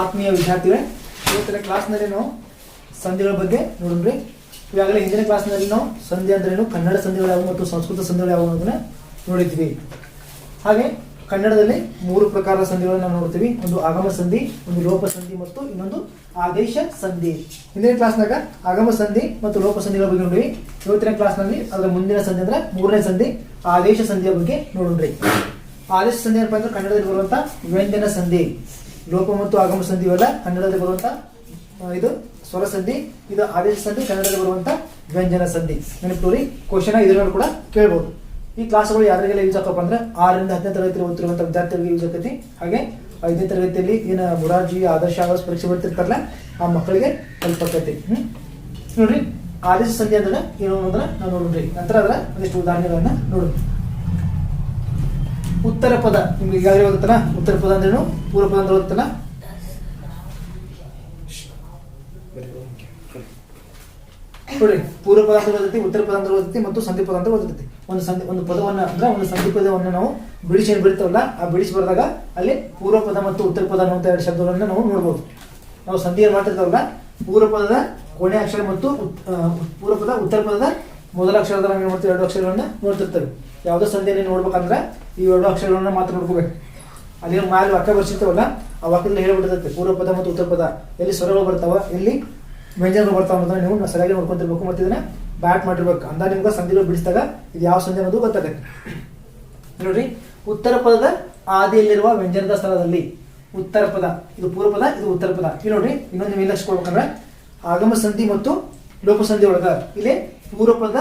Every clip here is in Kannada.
ಆತ್ಮೀಯ ವಿದ್ಯಾರ್ಥಿಗಳೇ, ಇವತ್ತಿನ ಕ್ಲಾಸ್ನಲ್ಲಿ ನಾವು ಸಂಧಿಗಳ ಬಗ್ಗೆ ನೋಡಿದ್ರಿ ಈಗಾಗಲೇ ಹಿಂದಿನ ಕ್ಲಾಸ್ನಲ್ಲಿ ನಾವು ಸಂಧಿ ಅಂದ್ರೇನು? ಕನ್ನಡ ಸಂಧಿಗಳು ಯಾವುವು ಮತ್ತು ಸಂಸ್ಕೃತ ಸಂಧಿಗಳು ಯಾವ ಅನ್ನೋದನ್ನ ನೋಡಿದ್ವಿ. ಹಾಗೆ ಕನ್ನಡದಲ್ಲಿ ಮೂರು ಪ್ರಕಾರದ ಸಂಧಿಗಳನ್ನು ನಾವು ನೋಡ್ತೀವಿ. ಒಂದು ಆಗಮ ಸಂಧಿ, ಒಂದು ಲೋಪ ಸಂಧಿ ಮತ್ತು ಇನ್ನೊಂದು ಆದೇಶ ಸಂಧಿ. ಹಿಂದಿನ ಕ್ಲಾಸ್ನಾಗ ಆಗಮ ಸಂಧಿ ಮತ್ತು ಲೋಪ ಸಂಧಿಗಳ ಬಗ್ಗೆ ನೋಡಿವಿ ಇವತ್ತಿನ ಕ್ಲಾಸ್ನಲ್ಲಿ ಅದರ ಮುಂದಿನ ಸಂಧಿ ಅಂದ್ರೆ ಮೂರನೇ ಸಂಧಿ, ಆದೇಶ ಸಂಧಿಯ ಬಗ್ಗೆ ನೋಡೋಣ್ರಿ. ಆದೇಶ ಸಂಧಿ ಏನಪ್ಪ ಅಂದ್ರೆ ಕನ್ನಡದಲ್ಲಿ ಬರುವಂತ ವ್ಯಂಜನ ಸಂಧಿ. ಲೋಪ ಮತ್ತು ಆಗಮ ಸಂಧಿ ಇವೆಲ್ಲ ಕನ್ನಡದಲ್ಲಿ ಬರುವಂತ ಇದು ಸ್ವರ ಸಂಧಿ, ಇದು ಆದೇಶ ಸಂಧಿ, ಕನ್ನಡದಲ್ಲಿ ಬರುವಂತ ವ್ಯಂಜನ ಸಂಧಿ. ನೆನಪುರಿ ಕ್ವಶನ್ ಇದರಲ್ಲಿ ಕೂಡ ಕೇಳಬಹುದು ಈ ಕ್ಲಾಸ್ಗಳು ಯಾರಿಗೆಲ್ಲ ಯೂಸ್ ಆಗ್ತಪ್ಪ ಅಂದ್ರೆ ಆರರಿಂದ ಹತ್ತನೇ ತರಗತಿ ಓದ್ತಿರುವಂತ ವಿದ್ಯಾರ್ಥಿಗಳಿಗೆ ಯೂಸ್ ಆಗತಿ ಹಾಗೆ ಐದನೇ ತರಗತಿಯಲ್ಲಿ ಏನು ಮುರಾರ್ಜಿ, ಆದರ್ಶ ಆವಾಸ ಪರೀಕ್ಷೆ ಬರ್ತಿರ್ತಾರಲ್ಲ, ಆ ಮಕ್ಕಳಿಗೆ ಹೆಲ್ಪ್ ಆಕತಿ. ನೋಡ್ರಿ, ಆದೇಶ ಸಂಧಿ ಅಂದ್ರೆ ಏನು ಅಂದ್ರೆ ನಾವು ನೋಡ್ರಿ ನಂತರ ಅದರ ಒಂದಿಷ್ಟು ಉದಾಹರಣೆಗಳನ್ನ ನೋಡೋಣ. ಉತ್ತರ ಪದ, ನಿಮ್ಗೆ ಈಗಾಗಲೇ ಗೊತ್ತಲ್ಲ ಉತ್ತರ ಪದ ಅಂದ್ರೇನು ಪೂರ್ವ ಪದ ಅಂದ್ರೆ ಗೊತ್ತಲ್ಲ ನೋಡ್ರಿ ಪೂರ್ವ ಪದ ಅಂತ ಉತ್ತರ ಪದ ಅಂತ ಮತ್ತು ಸಂಧಿ ಪದ ಅಂತ ಓದತಿ ಒಂದು ಸಂಧಿ, ಒಂದು ಪದವನ್ನ ಅಂದ್ರೆ ಒಂದು ಸಂಧಿ ಪದವನ್ನು ನಾವು ಬಿಡಿಸಿ ಏನು ಬಿಡ್ತಾವಲ್ಲ ಆ ಬಿಡಿಸಿ ಬರೆದಾಗ ಅಲ್ಲಿ ಪೂರ್ವ ಪದ ಮತ್ತು ಉತ್ತರ ಪದ ಅನ್ನುವಂಥ ಎರಡು ಶಬ್ದಗಳನ್ನ ನಾವು ನೋಡ್ಬೋದು. ನಾವು ಸಂಧಿಯನ್ನು ಮಾಡ್ತಿರ್ತಾವಲ್ಲ, ಪೂರ್ವ ಪದದ ಕೊನೆ ಅಕ್ಷರ ಮತ್ತು ಪೂರ್ವ ಪದ, ಉತ್ತರ ಪದದ ಮೊದಲ ಅಕ್ಷರದಲ್ಲಿ ನಾವು ಏನು ಮಾಡ್ತೀವಿ? ಎರಡು ಅಕ್ಷರಗಳನ್ನ ನೋಡ್ತಿರ್ತೇವೆ. ಯಾವುದೋ ಸಂಧಿಯನ್ನು ನೋಡ್ಬೇಕಂದ್ರೆ ಈ ಎರಡು ಅಕ್ಷರಗಳನ್ನ ಮಾತ್ರ ನೋಡ್ಕೋಬೇಕು. ಅಲ್ಲಿ ಮಾಲ್ ವಾಕ್ಯ ಬರ್ಸಿರ್ತೇವಲ್ಲ, ಆ ವಾಕ್ಯದಲ್ಲಿ ಹೇಳ್ಬಿಟ್ಟಿರ್ತೈತೆ. ಪೂರ್ವ ಪದ ಮತ್ತು ಉತ್ತರ ಪದ. ಎಲ್ಲಿ ಸ್ವರಗಳು ಬರ್ತಾವ, ಎಲ್ಲಿ ವ್ಯಂಜನಗಳು ಬರ್ತಾವ ಅಂತ ನೀವು ಸರಿಯಾಗಿ ನೋಡ್ಕೊಂತಿರ್ಬೇಕು ಮತ್ತೆ ಇದನ್ನ ಬ್ಯಾಟ್ ಮಾಡಿರ್ಬೇಕು. ಅಂದ ನಿಮ್ಗೆ ಸಂಧಿಗಳು ಬಿಡಿಸಿದಾಗ ಇದು ಯಾವ ಸಂಧಿ ಅನ್ನೋದು ಗೊತ್ತಾಗುತ್ತೆ. ನೋಡ್ರಿ, ಉತ್ತರ ಪದದ ಆದಿಯಲ್ಲಿರುವ ವ್ಯಂಜನದ ಸ್ಥಳದಲ್ಲಿ ಉತ್ತರ ಪದ. ಇದು ಪೂರ್ವ ಪದ, ಇದು ಉತ್ತರ ಪದ. ಇಲ್ಲಿ ನೋಡ್ರಿ, ಇನ್ನೊಂದು ನೀವು ಲಕ್ಷ ಕೊಡ್ಬೇಕಂದ್ರೆ ಆಗಮ ಸಂಧಿ ಮತ್ತು ಲೋಪ ಸಂಧಿ ಒಳಗ. ಇಲ್ಲಿ ಪೂರ್ವ ಪದ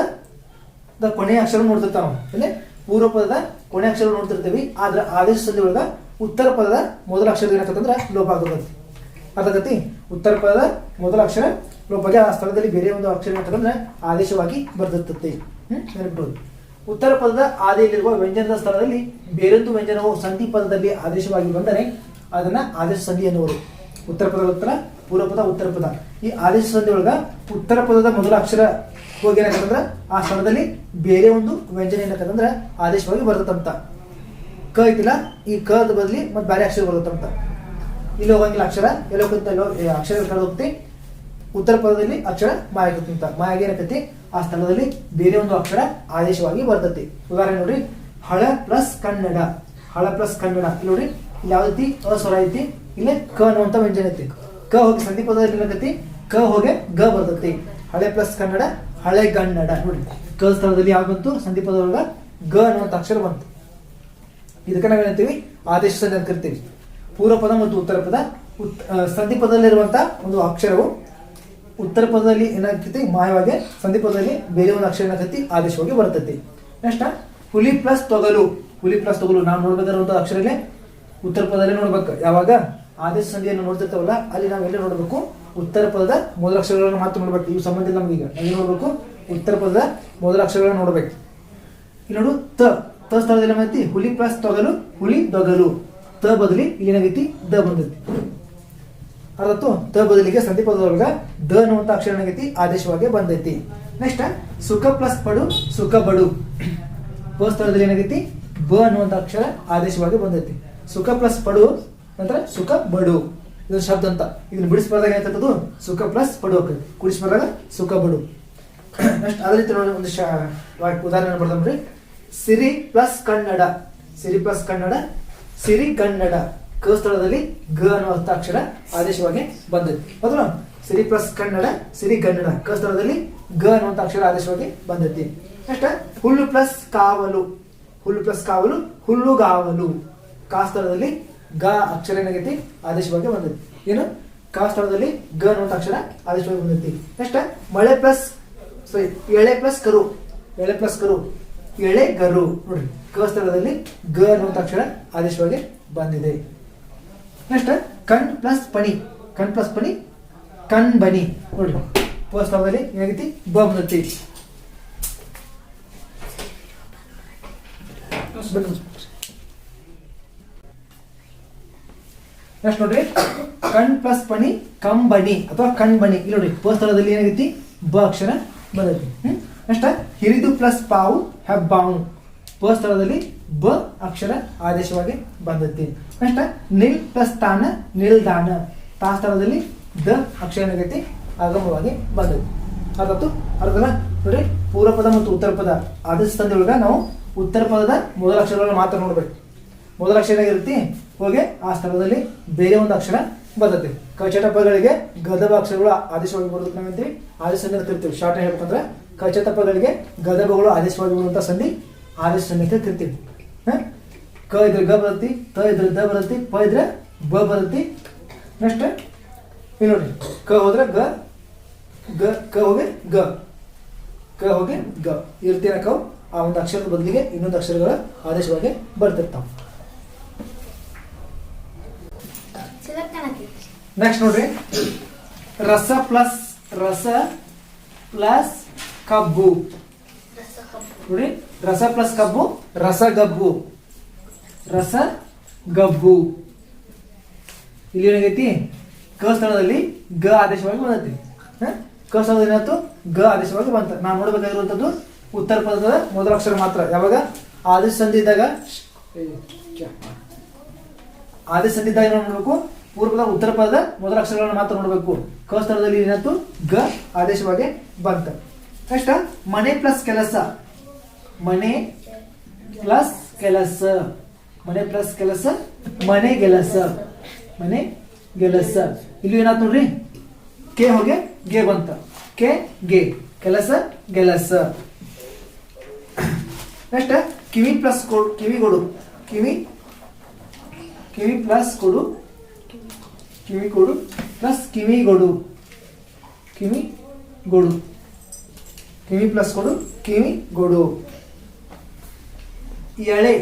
ದ ಕೊನೆಯ ಅಕ್ಷರ ನೋಡ್ತಿರ್ತಾವ ನಾವು ಇಲ್ಲಿ ಪೂರ್ವಪದದ ಕೊನೆಯ ಅಕ್ಷರ ನೋಡ್ತಿರ್ತೀವಿ. ಆದ್ರೆ ಆದೇಶ ಸಂಧಿ ಒಳಗ ಉತ್ತರ ಪದದ ಮೊದಲ ಅಕ್ಷರ ಏನಾಗ್ತದಂದ್ರ ಲೋಪ ಆಗ್ತದೆ ಅರ್ಥಾಗತಿ ಉತ್ತರ ಪದದ ಮೊದಲ ಅಕ್ಷರ ಲೋಪಗೆ ಆ ಸ್ಥಳದಲ್ಲಿ ಬೇರೆ ಒಂದು ಅಕ್ಷರ ಏನಾಗ್ತದಂದ್ರೆ ಆದೇಶವಾಗಿ ಬರ್ದಿರ್ತದೆ ಹ್ಮ್? ಉತ್ತರ ಪದದ ಆದಿಯಲ್ಲಿರುವ ವ್ಯಂಜನದ ಸ್ಥಳದಲ್ಲಿ ಬೇರೊಂದು ವ್ಯಂಜನವು ಸಂಧಿ ಪದದಲ್ಲಿ ಆದೇಶವಾಗಿ ಬಂದರೆ ಅದನ್ನ ಆದೇಶ ಸಂಧಿ ಎನ್ನುವರು. ಉತ್ತರ ಪದ ಉತ್ತರ, ಪೂರ್ವ ಪದ ಉತ್ತರ ಪದ. ಈ ಆದೇಶ ಸಂಧಿ ಒಳಗ ಉತ್ತರ ಪದದ ಮೊದಲ ಅಕ್ಷರ ಹೋಗಿ ಏನಾಗ್ತದಂದ್ರ ಆ ಸ್ಥಳದಲ್ಲಿ ಬೇರೆ ಒಂದು ವ್ಯಂಜನ ಏನಾಗ್ತದಂದ್ರ ಆದೇಶವಾಗಿ ಬರ್ತದಂತ ಕ ಐತಿಲ್ಲ, ಈ ಕದ ಬದಲಿ ಮತ್ತೆ ಬೇರೆ ಅಕ್ಷರ ಬರುತ್ತಂತ ಇಲ್ಲಿ ಹೋಗಂಗಿಲ್ಲ ಅಕ್ಷರ, ಎಲ್ಲ ಹೋಗುತ್ತೆ, ಎಲ್ಲೋ ಅಕ್ಷರ ಹೋಗ್ತಿ. ಉತ್ತರ ಪದದಲ್ಲಿ ಅಕ್ಷರ ಮಾಯ ಆಗುತ್ತಂತ ಮಾಯ ಆಗಿ ಆ ಸ್ಥಳದಲ್ಲಿ ಬೇರೆ ಒಂದು ಅಕ್ಷರ ಆದೇಶವಾಗಿ ಬರ್ತತಿ. ಉದಾಹರಣೆ ನೋಡ್ರಿ, ಹಳ ಪ್ಲಸ್ ಕನ್ನಡ. ಹಳ ಪ್ಲಸ್ ಕನ್ನಡ. ನೋಡ್ರಿ ಯಾವ ರೀತಿ ಅಸ್ವರ ಐತಿ. ಇಲ್ಲಿ ಕ ಅನ್ನುವಂಥ ವ್ಯಂಜನ ಐತಿ ಕ ಹೋಗಿ ಸಂಧಿ ಪದ ಏನಾಗತಿ ಕ ಹೋಗಿ ಗ ಬರ್ತೈತಿ. ಹಳೆ ಪ್ಲಸ್ ಕನ್ನಡ, ಹಳೆ ಕನ್ನಡ ನೋಡಿ. ಕ ಸ್ಥಳದಲ್ಲಿ ಯಾವ ಬಂತು? ಸಂಧಿ ಪದದೊಳಗ ಗ ಅನ್ನುವಂಥ ಅಕ್ಷರ ಬಂತು. ಇದಕ್ಕೆ ನಾವು ಹೇಳ್ತೀವಿ ಆದೇಶ ಸಂಧಿ ಅಂತ ಕರಿತೀವಿ. ಪೂರ್ವ ಪದ ಮತ್ತು ಉತ್ತರ ಪದ. ಉತ್ ಸಂಧಿ ಪದದಲ್ಲಿರುವಂತ ಒಂದು ಅಕ್ಷರವು ಉತ್ತರ ಪದದಲ್ಲಿ ಏನಾಗ್ತೈತಿ? ಮಾಯವಾಗಿ ಸಂಧಿ ಪದದಲ್ಲಿ ಬೇರೆ ಒಂದು ಅಕ್ಷರ ಏನಾಗ್ತೈತಿ? ಆದೇಶವಾಗಿ ಬರ್ತೈತಿ. ನೆಕ್ಸ್ಟ್, ಹುಲಿ ಪ್ಲಸ್ ತೊಗಲು. ಹುಲಿ ಪ್ಲಸ್ ತೊಗಲು. ನಾವು ಅಕ್ಷರ ಅಕ್ಷರಲ್ಲೇ ಉತ್ತರ ಪದದಲ್ಲಿ ನೋಡ್ಬೇಕು. ಯಾವಾಗ? ಆದೇಶ ಸಂಧಿಯನ್ನು ನೋಡ್ತಿರ್ತಾವಲ್ಲ, ಅಲ್ಲಿ ನಾವು ಎಲ್ಲಿ ನೋಡಬೇಕು? ಉತ್ತರ ಪದದ ಮೊದಲ ಅಕ್ಷರಗಳನ್ನು ಮಾತ್ರ ನೋಡ್ಬೇಕು. ಇವು ಸಂಬಂಧ ನಮಗೀಗ ನಾವು ನೋಡಬೇಕು? ಉತ್ತರ ಪದದ ಮೊದಲ ಅಕ್ಷರಗಳನ್ನು ನೋಡ್ಬೇಕು. ಇಲ್ಲಿ ನೋಡು, ತ. ತ ಸ್ಥಳದಲ್ಲಿ ಏನಾಗೈತಿ ಹುಲಿ ಪ್ಲಸ್ ತೊಗಲು, ಹುಲಿ ದೊಗಲು. ತ ಬದಲಿ ಇಲ್ಲಿ ಏನಾಗೈತಿ ದ ಬಂದೈತಿ ಅರ್ಥಾತು ತ ಬದಲಿಗೆ ಸಂಧಿ ಪದದೊಳಗ ದ ಅನ್ನುವಂತ ಅಕ್ಷರ ಏನಾಗೈತಿ? ಆದೇಶವಾಗಿ ಬಂದೈತಿ. ನೆಕ್ಸ್ಟ್ ಸುಖ ಪ್ಲಸ್ ಪಡು, ಸುಖ ಬಡು. ಪ ಸ್ಥಳದಲ್ಲಿ ಏನಾಗೈತಿ? ಬ ಅನ್ನುವಂತ ಅಕ್ಷರ ಆದೇಶವಾಗಿ ಬಂದೈತಿ. ಸುಖ ಪ್ಲಸ್ ಪಡು ನಂತರ ಸುಖ ಬಡು. ಇದು ಶಬ್ದ ಅಂತ. ಇದನ್ನ ಬಿಡಿಸ್ಬಾರ್ದಾಗ ಏನಂತದ್ದು? ಸುಖ ಪ್ಲಸ್ ಬಡು ಆಗ್ತದೆ ಕುಡಿಸ್ಬಾರ್ದಾಗ ಸುಖ ಬಡು. ನೆಕ್ಸ್ಟ್ ಅದೇ ರೀತಿ ನೋಡಿ ಒಂದು ಉದಾಹರಣೆ ಬರ್ದಮ್ರಿ ಸಿರಿ ಪ್ಲಸ್ ಕನ್ನಡ. ಸಿರಿ ಪ್ಲಸ್ ಕನ್ನಡ, ಸಿರಿ ಕನ್ನಡ. ಕ ಸ್ಥಳದಲ್ಲಿ ಗ ಅನ್ನುವಂಥ ಅಕ್ಷರ ಆದೇಶವಾಗಿ ಬಂದೈತಿ ಹೌದಾ ಸಿರಿ ಪ್ಲಸ್ ಕನ್ನಡ, ಸಿರಿ ಕನ್ನಡ. ಕ ಸ್ಥಳದಲ್ಲಿ ಗ ಅನ್ನುವಂಥ ಅಕ್ಷರ ಆದೇಶವಾಗಿ ಬಂದೈತಿ ನೆಕ್ಸ್ಟ್, ಹುಲ್ಲು ಪ್ಲಸ್ ಕಾವಲು. ಹುಲ್ಲು ಪ್ಲಸ್ ಕಾವಲು ಹುಲ್ಲುಗಾವಲು ಕಾ ಸ್ಥಳದಲ್ಲಿ ಗ ಅಕ್ಷರ ಏನಾಗೈತಿ? ಆದೇಶವಾಗಿ ಬಂದೈತಿ. ಏನು? ಕ ಸ್ಥಳದಲ್ಲಿ ಗ ಅನ್ನುವಂಥ ಅಕ್ಷರ ಆದೇಶವಾಗಿ ಬಂದೈತಿ. ನೆಕ್ಸ್ಟ್, ಮಳೆ ಪ್ಲಸ್ ಸಾರಿ ಎಳೆ ಪ್ಲಸ್ ಕರು. ಎಳೆ ಪ್ಲಸ್ ಕರು. ಎಳೆ ಗರು. ನೋಡ್ರಿ, ಕ ಸ್ಥಳದಲ್ಲಿ ಗ ಅನ್ನುವಂಥ ಅಕ್ಷರ ಆದೇಶವಾಗಿ ಬಂದಿದೆ. ನೆಕ್ಸ್ಟ್, ಕಣ್ ಪ್ಲಸ್ ಪಣಿ. ಕಣ್ ಪ್ಲಸ್ ಪಣಿ, ಕಣ್ ಬನಿ. ನೋಡ್ರಿ, ಪ ಏನಾಗೈತಿ? ಬ ಬಂದೈತಿ. ನೆಕ್ಸ್ಟ್ ನೋಡ್ರಿ. ಕಣ್ ಪ್ಲಸ್ ಪಣಿ ಕಂಬಣಿ ಅಥವಾ ಕಣ್ಬಣಿ ಇಲ್ಲಿ ನೋಡಿ ಸ್ಥಳದಲ್ಲಿ ಏನಾಗೈತಿ? ಬ ಅಕ್ಷರ ಹ್ಮ್? ನೆಕ್ಸ್ಟ್, ಹಿರಿದು ಪ್ಲಸ್ ಪಾವು, ಹೆಬ್ಬಾವು. ಪ ಸ್ಥಳದಲ್ಲಿ ಬ ಅಕ್ಷರ ಆದೇಶವಾಗಿ ಬಂದೈತಿ. ನೆಕ್ಸ್ಟ್, ನಿಲ್ ಪ್ಲಸ್ ತಾನ ನಿಲ್ದಾನ ತಾ ಸ್ಥಳದಲ್ಲಿ ದ ಅಕ್ಷರ ಏನಾಗೈತಿ? ಆಗಮವಾಗಿ ಬಂದೈತಿ. ಅರ್ಥಾತು ಅರ್ಧನ ನೋಡ್ರಿ, ಪೂರ್ವ ಪದ ಮತ್ತು ಉತ್ತರ ಪದ ಆದೇಶ ತಂದೊಳಗ ನಾವು ಉತ್ತರ ಪದದ ಮೊದಲ ಅಕ್ಷರಗಳನ್ನ ಮಾತ್ರ ನೋಡ್ಬೇಕು. ಮೊದಲ ಅಕ್ಷರ ಏನಾಗಿರುತ್ತೆ? ಹೋಗಿ ಆ ಸ್ಥಳದಲ್ಲಿ ಬೇರೆ ಒಂದು ಅಕ್ಷರ ಬರ್ತೈತಿ. ಕಚಟ ಪದಗಳಿಗೆ ಗದಬ ಅಕ್ಷರಗಳು ಆದೇಶವಾಗಿ ಬರೋದಕ್ಕೆ ನಾವೇಂತೀವಿ ಆದೇಶ ಸಂಧಿ ಅಂತ ಕರಿತೀವಿ ಶಾರ್ಟ್ ಹೇಳ್ಬೇಕಂದ್ರೆ ಕಚಟ ಪದಗಳಿಗೆ ಗದಬಗಳು ಆದೇಶವಾಗಿ ಬರುವಂತ ಸಂಧಿ ಆದೇಶ ಸಂಧಿ ತಿರ್ತೀವಿ ಕ ಇದ್ರೆ ಗ ಬರತ್ತಿ, ತ ಇದ್ರೆ ದ ಬರತ್ತಿ, ಪ ಇದ್ರೆ ಬ ಬರತ್ತಿ. ನೆಕ್ಸ್ಟ್ ಇಲ್ಲಿ ನೋಡಿ. ಕ ಹೋದ್ರೆ ಗ ಗ, ಕ ಹೋಗಿ ಗ. ಕ ಹೋಗಿ ಗ. ಇರ್ತೀರ ಕವು ಆ ಒಂದು ಅಕ್ಷರದ ಬದಲಿಗೆ ಇನ್ನೊಂದು ಅಕ್ಷರಗಳ ಆದೇಶವಾಗಿ ಬರ್ತಿರ್ತಾವ. ನೆಕ್ಸ್ಟ್ ನೋಡ್ರಿ. ರಸ ಪ್ಲಸ್ ರಸ ಪ್ಲಸ್ ಕಬ್ಬು. ನೋಡಿ ರಸ ಪ್ಲಸ್ ಕಬ್ಬು ರಸ ಗಬ್ಬು. ರಸ ಗಬ್ಬು. ಇಲ್ಲಿ ಏನಾಗೈತಿ? ಕ ಸ್ಥಳದಲ್ಲಿ ಗ ಆದೇಶವಾಗಿ ಬಂದೈತಿ. ಹ? ಕ ಸ್ಥಳದಲ್ಲಿ ಏನಾಯ್ತು? ಗ ಆದೇಶವಾಗಿ ಬಂತ. ನಾವು ನೋಡಬೇಕಾಗಿರುವಂಥದ್ದು ಉತ್ತರ ಪದದ ಮೊದಲ ಅಕ್ಷರ ಮಾತ್ರ. ಯಾವಾಗ? ಆದೇಶ ಸಂಧಿ ಇದ್ದಾಗ ಆದೇಶ ಸಂಧಿ ಇದ್ದಾಗ ನೋಡ್ಬೇಕು ಪೂರ್ವದ ಉತ್ತರ ಪದದ ಮೊದಲ ಅಕ್ಷರಗಳನ್ನು ಮಾತ್ರ ನೋಡಬೇಕು. ಕ ಸ್ಥಳದಲ್ಲಿ ಏನಾಯ್ತು? ಗ ಆದೇಶವಾಗಿ ಬಂತ. ನೆಕ್ಸ್ಟ್, ಮನೆ ಪ್ಲಸ್ ಕೆಲಸ. ಮನೆ ಪ್ಲಸ್ ಕೆಲಸ. ಮನೆ ಪ್ಲಸ್ ಕೆಲಸ, ಮನೆ ಗೆಲಸ. ಮನೆ ಗೆಲಸ. ಇಲ್ಲಿ ಏನಾಯ್ತು ನೋಡ್ರಿ? ಕೆ ಹೋಗಿ ಗೆ ಬಂತ. ಕೆ, ಗೆ. ಕೆಲಸ, ಗೆಲಸ. ನೆಕ್ಸ್ಟ್, ಕಿವಿ ಪ್ಲಸ್ ಕೊಡು, ಕಿವಿಗೊಡು. ಕಿವಿ ಕಿವಿ ಪ್ಲಸ್ ಕೊಡು. ಕಿವಿ ಕೊಡು ಪ್ಲಸ್ ಕಿವಿಗೊಡು ಕಿವಿ ಗೊಡು ಕಿವಿ ಪ್ಲಸ್ ಕೊಡು ಕಿವಿ ಗೊಡು ಎಳೆ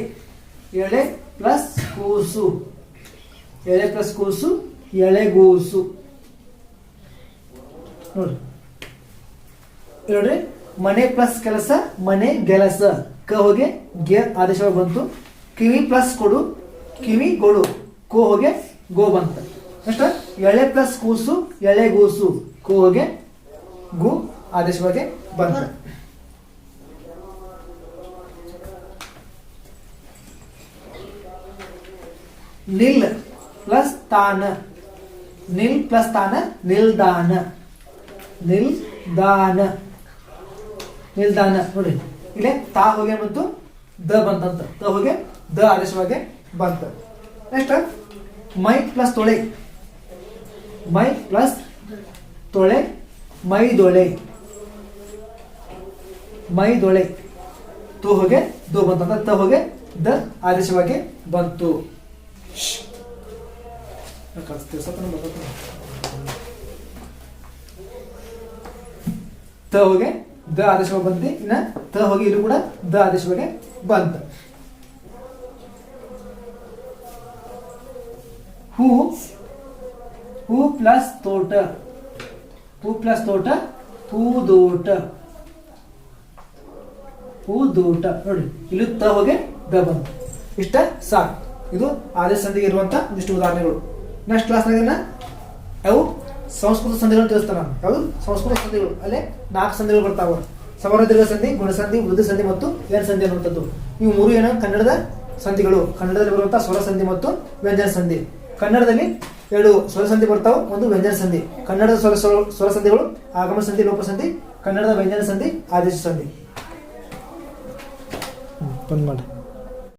ಎಳೆ ಪ್ಲಸ್ ಕೂಸು. ಎಳೆ ಪ್ಲಸ್ ಕೂಸು ಎಳೆಗೂಸು ನೋಡ್ರಿ ನೋಡ್ರಿ ಮನೆ ಪ್ಲಸ್ ಕೆಲಸ, ಮನೆ ಗೆಲಸ. ಕ ಹೋಗಿ ಗೆ ಆದೇಶವಾಗಿ ಬಂತು. ಕಿವಿ ಪ್ಲಸ್ ಕೊಡು ಕಿವಿ ಗೊಡು ಕೋ ಹೋಗಿ ಗೋ ಬಂತ. ನೆಕ್ಸ್ಟ್ ಎಳೆ ಪ್ಲಸ್ ಕೂಸು, ಎಳೆ ಗೂಸು. ಕೂಗೆ ಗು ಆದೇಶವಾಗಿ ಬಂದ ನಿಲ್ ಪ್ಲಸ್ ತಾನ. ನಿಲ್ ಪ್ಲಸ್ ತಾನ ನಿಲ್ದಾನ ನಿಲ್ದಾನ ನಿಲ್ದಾನ ನೋಡಿ, ಇಲ್ಲೇ ತಾ ಹೋಗಿ ಬಂತು ದ ಬಂತಂತ. ತ ಹೋಗೆ ದ ಆದೇಶವಾಗಿ ಬಂತ. ನೆಕ್ಸ್ಟ್ ಮೈ ಪ್ಲಸ್ ತೊಳೆ. ಮೈ ಪ್ಲಸ್ ತೊಳೆ ಮೈದೊಳೆ ಮೈದೊಳೆ ತು ಹೋಗೆ ದು ಬಂತಂದ್ರೆ ತ ಹೋಗೆ ದ ಆದೇಶವಾಗಿ ಬಂತು. ತ ಹೋಗಿ ದ ಆದೇಶವಾಗಿ ಬಂತು. ಇನ್ನ ತ ಹೋಗಿ ಇದು ಕೂಡ ದ ಆದೇಶವಾಗಿ ಬಂತು. ಹೂ ಹೂ ಪ್ಲಸ್ ತೋಟ. ಹೂ ಪ್ಲಸ್ ತೋಟ ಹೂದೋಟ ಹೂದೋಟ ನೋಡಿ, ಇಲ್ಲಿ ತ ಹೋಗಿ ದ ಬಂತು. ಇಷ್ಟ ಸಾಕು. ಇದು ಆದೇಶ ಸಂಧಿಗೆ ಇರುವಂತ ಒಂದಿಷ್ಟು ಉದಾಹರಣೆಗಳು. ನೆಕ್ಸ್ಟ್ ಕ್ಲಾಸ್ನಾಗ ಅವು ಸಂಸ್ಕೃತ ಸಂಧಿಗಳನ್ನು ತಿಳಿಸ್ತಾನೆ ಯಾವುದು? ಸಂಸ್ಕೃತ ಸಂಧಿಗಳು. ಅಲ್ಲೇ ನಾಲ್ಕು ಸಂಧಿಗಳು ಬರ್ತಾವ. ಸಮರದೀರ್ಘ ಸಂಧಿ ಗುಣಸಂಧಿ ವೃದ್ಧಿ ಸಂಧಿ ಮತ್ತು ಏನ್ ಸಂಧಿ ಅನ್ನುವಂಥದ್ದು. ಇವು ಮೂರು ಏನು? ಕನ್ನಡದ ಸಂಧಿಗಳು. ಕನ್ನಡದಲ್ಲಿ ಬರುವಂತಹ ಸ್ವರ ಸಂಧಿ ಮತ್ತು ವ್ಯಂಜನ ಸಂಧಿ. ಕನ್ನಡದಲ್ಲಿ ಎರಡು ಸ್ವರ ಸಂಧಿ ಬರ್ತಾವ, ಒಂದು ವ್ಯಂಜನ ಸಂಧಿ. ಕನ್ನಡದ ಸ್ವರ- ಸ್ವರ ಸಂಧಿಗಳು, ಆಗಮ ಸಂಧಿ, ಲೋಪ ಸಂಧಿ, ಕನ್ನಡದ ವ್ಯಂಜನ ಸಂಧಿ, ಆದೇಶ ಸಂಧಿ. ಬಂದ್ ಮಾಡಿ.